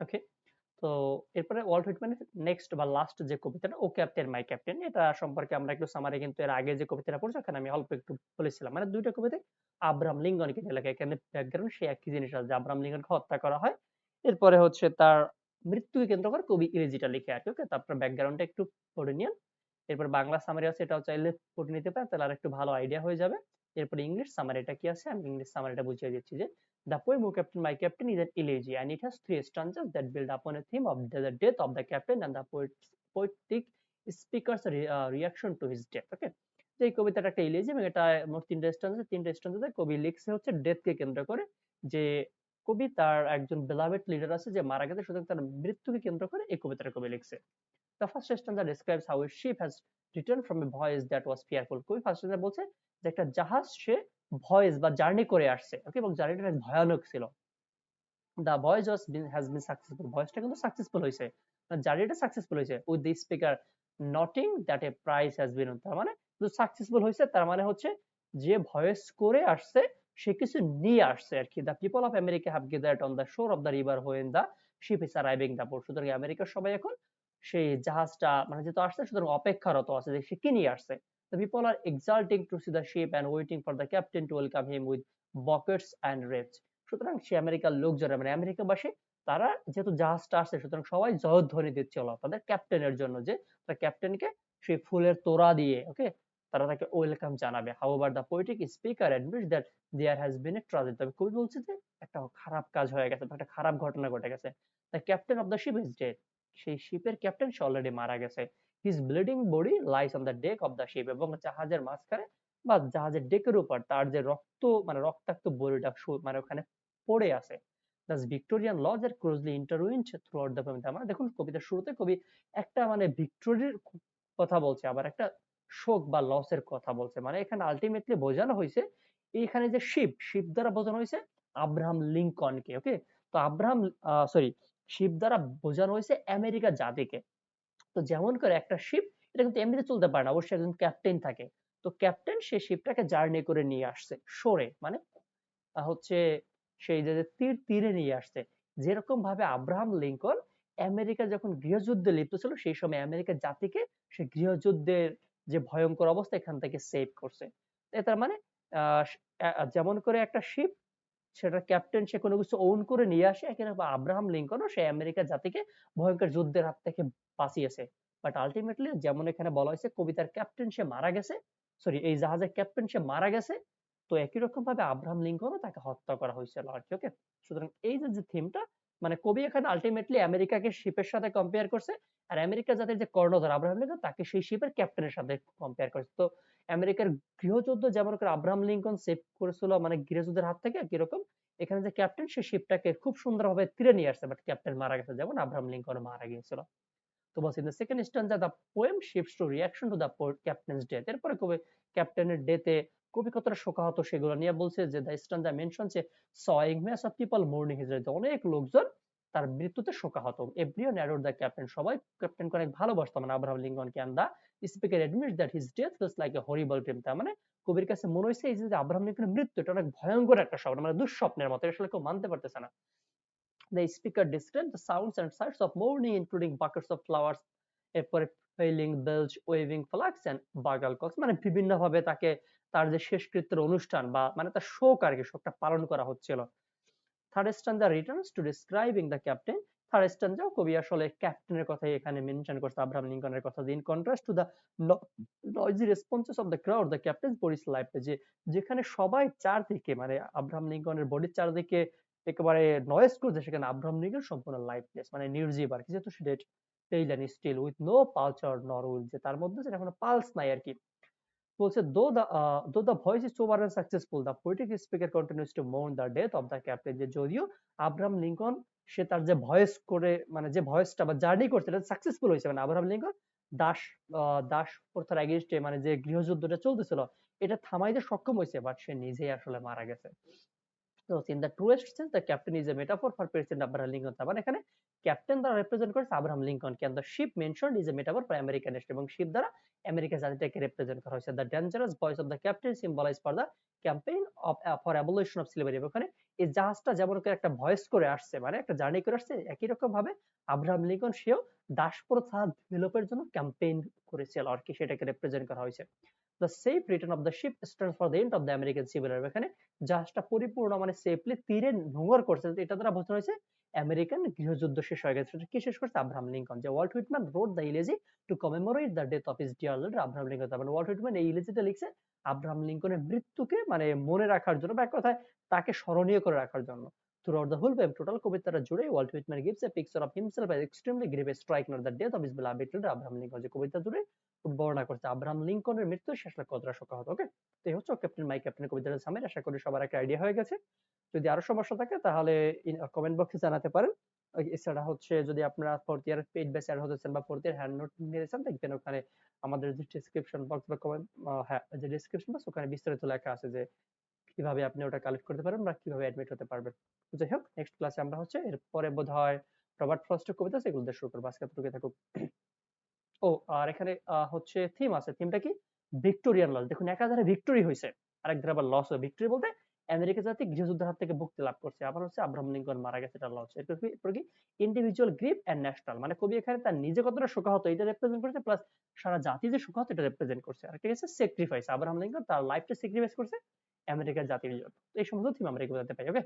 ওকে তো এরপরে ওয়াল্ট হুইটম্যানের নেক্সট বা লাস্ট যে কবিতাটা, ও ক্যাপ্টেন মাই ক্যাপ্টেন এটা সম্পর্কে আমরা একটু সামারি কিন্তু এর আগে যে কবিতাটা পড়ছি, ওখানে আমি অল্প একটু বলেছিলাম। মানে দুইটা কবিতা আব্রাহাম লিঙ্কনকে নিয়ে লেখা, এখানে ব্যাকগ্রাউন্ড সেই একই জিনিস আছে, যে আব্রাহাম লিঙ্কনকে হত্যা করা হয়। এরপরে হচ্ছে তার মৃত্যুকে কেন্দ্র করে কবি ইংরেজিটা লিখে আর ওকে তারপর ব্যাকগ্রাউন্ডটা একটু পড়ে নিন এরপর বাংলা সামারি আছে, এটাও চাইলে পড়ে নিতে পারেন, তাহলে আর একটু ভালো আইডিয়া হয়ে যাবে। এরপরে ইংলিশ সামারিটা কি আছে? আমি ইংলিশ সামারিটা বুঝিয়ে দিচ্ছি যে the poem O captain my captain is an elegy and it has three stanzas that build up a theme of the death of the captain and the poetic speaker's reaction to his death okay যে এই কবিতাটা একটা ইলেজি এবং এটা মোট তিনটে stance তিনটে stance কবি লিখছে হচ্ছে ডেথকে কেন্দ্র করে। যে কবি তার একজন বেলাভেট লিডার আছে যে মারা গেছে, সুতরাং তার মৃত্যুকে কেন্দ্র করে এই কবিতাটা কবি লিখছে। The first stanza describes how ship has return from a voyage that was fearful কবি ফার্স্ট স্টান্স বলছে যে একটা জাহাজ সে ভয়েস বা জার্নি করে আসছে ওকে এবং জার্নিটা অনেক ভয়ানক ছিল। The voyage was been has been successful ভয়েসটা কিন্তু সাকসেসফুল হয়েছে। জার্নিটা সাকসেসফুল হয়েছে with the speaker noting that a price has been তার মানে সাকসেসফুল হয়েছে, তার মানে হচ্ছে যে ভয়েস করে আসছে, সে কিছু নিয়ে আসছে আর কি। The people of America have gathered on the shore of the river when the ship is arriving the port সুতরাং আমেরিকার সবাই এখন সেই জাহাজটা মানে যেহেতু আসছে, সুতরাং অপেক্ষারত আছে যে সে কি নিয়ে আসছে। The people are exulting to see the ship and waiting for the captain to welcome him with buckets and wreaths. সুতরাং সে আমেরিকার লোকজন মানে আমেরিকাবাসী, তারা যেহেতু জাহাজটা আসছে, সুতরাং সবাই জয়ধ্বনি দিচ্ছিল তাদের ক্যাপ্টেনের জন্য যে, তার ক্যাপ্টেনকে সেই ফুলের তোড়া দিয়ে ওকে তারা তাকে ওয়েলকাম জানাবে। However the poetic speaker admits that there has been a tragedy তবে কবি বলছে যে, একটা খারাপ কাজ হয়ে গেছে, একটা খারাপ ঘটনা ঘটে গেছে। The captain of the ship is dead সেই শিপের ক্যাপ্টেন সে অলরেডি মারা গেছে। His bleeding body lies on the deck of the ship এবং জাহাজের মাঝখানে বা জাহাজের ডেকের উপর তার যে রক্ত মানে রক্তাক্ত বডিটা মানে ওখানে পড়ে আছে। Thus Victorian laws are closely intertwined throughout the poem মানে দেখুন, কবিতার শুরুতে কবি একটা মানে ভিক্টোরির কথা বলছে, আবার একটা শোক বা লসের কথা বলছে। মানে এখানে আলটিমেটলি বোঝানো হয়েছে, এইখানে যে শিব শিব দ্বারা বোঝানো হয়েছে আব্রাহাম লিঙ্কনকে ওকে তো আব্রাহাম সরি শিব দ্বারা বোঝানো হয়েছে আমেরিকা জাতিকে। তো যেমন করে একটা শিপ এটা কিন্তু এমনিতে চলতে পারে না। অবশ্যই একজন ক্যাপ্টেন থাকে। তো ক্যাপ্টেন সে শিপটাকে জার্নি করে নিয়ে আসছে, সরে মানে হচ্ছে সেই যে তীর তীরে নিয়ে আসছে। যেরকম ভাবে আব্রাহাম লিঙ্কন আমেরিকা যখন গৃহযুদ্ধে লিপ্ত ছিল, সেই সময় আমেরিকার জাতিকে সে গৃহযুদ্ধের যে ভয়ঙ্কর অবস্থা এখান থেকে সেভ করছে। তার মানে যেমন করে একটা শিপ সেটা ক্যাপ্টেন সে কোনো কিছু ওন করে নিয়ে আসে এখানে আব্রাহাম লিঙ্কনও সে আমেরিকার জাতিকে ভয়ঙ্কর যুদ্ধের হাত থেকে বাঁচিয়েছে। বাট আলটিমেটলি যেমন এখানে বলা হয়েছে, কবিতার ক্যাপ্টেন সে মারা গেছে সরি এই জাহাজের ক্যাপ্টেন সে মারা গেছে, তো একই রকম ভাবে আব্রাহাম লিঙ্কনও তাকে হত্যা করা হয়েছিল আর কি ওকে সুতরাং এই যে থিমটা মানে কবি এখানে আলটিমেটলি আমেরিকাকে শিপের সাথে কম্পেয়ার করছে, আর আমেরিকা জাতির যে কর্ণধার আব্রাহাম লিঙ্কন তাকে সেই শিপের ক্যাপ্টেনের সাথে কম্পেয়ার করছে। তো আমেরিকার গৃহযুদ্ধ যেমন করে আব্রাহাম লিঙ্কন সেভ করেছিল মানে গৃহযুদ্ধের হাত থেকে কীরকম, এখানে যে ক্যাপ্টেন সে শিপটাকে খুব সুন্দরভাবে তীরে নিয়ে আসছে বাট ক্যাপ্টেন মারা গেছে, যেমন আব্রাহাম লিঙ্কন মারা গিয়েছিল। তো বলছি the second stanza the poem shifts to reaction to the captain's death এরপরে কবি ক্যাপ্টেনের ডেথে কবি কতটা শোকাহত সেগুলো নিয়ে বলছে যে দ্য স্ট্যান্সা মেনশন যে showing mass of people mourning his অনেক লোকজন তার মৃত্যুতে শোকাহত। এভরিওয়ান অ্যাডোর দ্য ক্যাপ্টেন সবাই ক্যাপ্টেনকে অনেক ভালোবাসতো মানে আব্রাহাম লিঙ্কনকে and the speaker admit that his death feels like a horrible dream তার মানে কবির কাছে মনে হয়েছে এই যে আব্রাহাম লিঙ্কনের মৃত্যু এটা অনেক ভয়ঙ্কর একটা স্বপ্ন মানে দুঃস্বপ্নের মতো আসলে কেউ মানতে পারতেছে না। The speaker described the sounds and sights of mourning, including buckets of flowers, এরপরে failing bells waving flags and bugle calls মানে বিভিন্ন ভাবে তাকে তার যে শেষকৃত্যের অনুষ্ঠান বা মানে তার শোক আর কি, শোকটা পালন করা হচ্ছিল। Third stanza returns to describing the captain third স্ট্যান্ডাও কবি আসলে ক্যাপ্টেনের কথাই এখানে মেনশন করছে আব্রাহাম লিঙ্কনের কথা। In contrast to the noisy responses of the crowd the captain body's life যে যেখানে সবাই চারদিকে মানে আব্রাহাম লিঙ্কনের বডির চারদিকে একেবারে নয়েজ করছে, সেখানে আব্রাহাম লিঙ্কন সম্পূর্ণ লাইফলেস মানে নির্জীব আর কি, যেহেতু সে pale still with no pulse nor will যে তার মধ্যে যেটা কোনো পালস নাই আর কি বলছে though the though the voyage is over and successful the poetic speaker continues to mourn the death of the captain যে যদিও আব্রাহাম লিঙ্কন সে তার যে ভয়েস করে মানে যে ভয়েসটা বা জার্নি করছে, এটা সাকসেসফুল হয়েছে। মানে আব্রাহাম লিঙ্কন দাস দাস প্রথার এগেইনস্টে মানে যে গৃহযুদ্ধটা চলতেছিল, এটা থামাইতে সক্ষম হয়েছে বাট সে নিজেই আসলে মারা গেছে। তো in the truest sense the captain is a metaphor for president Abraham Lincoln তার মানে এখানে ক্যাপ্টেন দ্বারা রিপ্রেজেন্ট করেছে Abraham Lincoln K the ship mention is a metaphor for American এবং শিপ দ্বারা আমেরিকা জাতিটাকে রিপ্রেজেন্ট করা হয়েছে। The dangerous voyage of the captain symbolise for the campaign of for abolition of slavery ওখানে এই জাহাজটা যেমন করে একটা ভয়েস করে আসছে মানে একটা জার্নি করে আসছে, একই রকম ভাবে আব্রাহাম লিঙ্কন সেও দাস প্রথা ডেভেলপের জন্য ক্যাম্পেইন করেছিল আর কি, সেটাকে রিপ্রেজেন্ট করা হয়েছে। The safe return of the ship stands for the end of the American civil war এখানে জাহাজটা পরিপূর্ণ মানে সেফলি তীরে নোঙর করছে, এটা দ্বারা বোঝানো হয়েছে আমেরিকান গৃহযুদ্ধ শেষ হয়ে গেছে কি শেষ করছে? আব্রাহাম লিঙ্কন, যে Walt Whitman wrote the elegy to commemorate the death of his dear leader Abraham Lincoln. মানে ওয়াল্ট হুইটম্যান এই ইলেজিটা লিখছে, আব্রাহাম লিঙ্কনের মৃত্যুকে মানে মনে রাখার জন্য, বা এক কথায় তাকে স্মরণীয় করে রাখার জন্য। Throughout the whole poem total কবিতাটা জুড়ে Walt Whitman gives a picture of himself as extremely grievous striking at the death of his beloved leader Abraham Lincoln যে কবিতা জুড়ে বর্ণনা করছে আব্রাহাম লিঙ্কনের মৃত্যু শেষ আসলে কতটা শোকাহত ওকে তো এই হচ্ছে ক্যাপ্টেন মাই ক্যাপ্টেন কবিতার সামনে আশা করি সবার একটা আইডিয়া হয়ে গেছে। যদি আরও সমস্যা থাকে তাহলে কমেন্ট বক্সে জানাতে পারেন। এছাড়া হচ্ছে যদি আপনারা fourth year paid batch add হতেছেন বা ফোর্থ ইয়ার হ্যান্ড নোট নিয়েছেন দেখবেন ওখানে আমাদের যে ডেসক্রিপশন বক্স বা কমেন্ট হ্যাঁ যে ডেসক্রিপশন বক্স ওখানে বিস্তারিত লেখা আছে যে কীভাবে আপনি ওটা কালেক্ট করতে পারবেন বা কীভাবে অ্যাডমিট হতে পারবেন। যাই হোক নেক্সট ক্লাসে আমরা হচ্ছে এরপরে বোধ হয় রবার্ট ফ্রস্টের কবিতা সেগুলো দিয়ে শুরু করব। আজকে এতটুকু থাকুক। ও, আর এখানে হচ্ছে থিম আছে। থিমটা কি? ভিক্টোরিয়ান লস দেখুন একাধারে ভিক্টোরি হয়েছে, আরেক ধারে আবার লস ভিক্টোরি বলতে আমেরিকা জাতি গৃহযুদ্ধের হাত থেকে মুক্তি লাভ করছে। আবার হচ্ছে আব্রাহাম লিঙ্কন মারা গেছে, এটা লস এরপর কি ইন্ডিভিজুয়াল গ্রিপ এন্ড ন্যাশনাল মানে কবি এখানে তার নিজে কতটা শোকাহত, এটা রিপ্রেজেন্ট করছে প্লাস সারা জাতি যে শোকাহত, এটা রিপ্রেজেন্ট করছে। আর ঠিক আছে স্যাক্রিফাইস আব্রাহাম লিঙ্কন তার লাইফটা স্যাক্রিফাইস করছে। আমেরিকার জাতির জন্য। এই সমস্ত থিম আমরা এগুলোতে পাই ওকে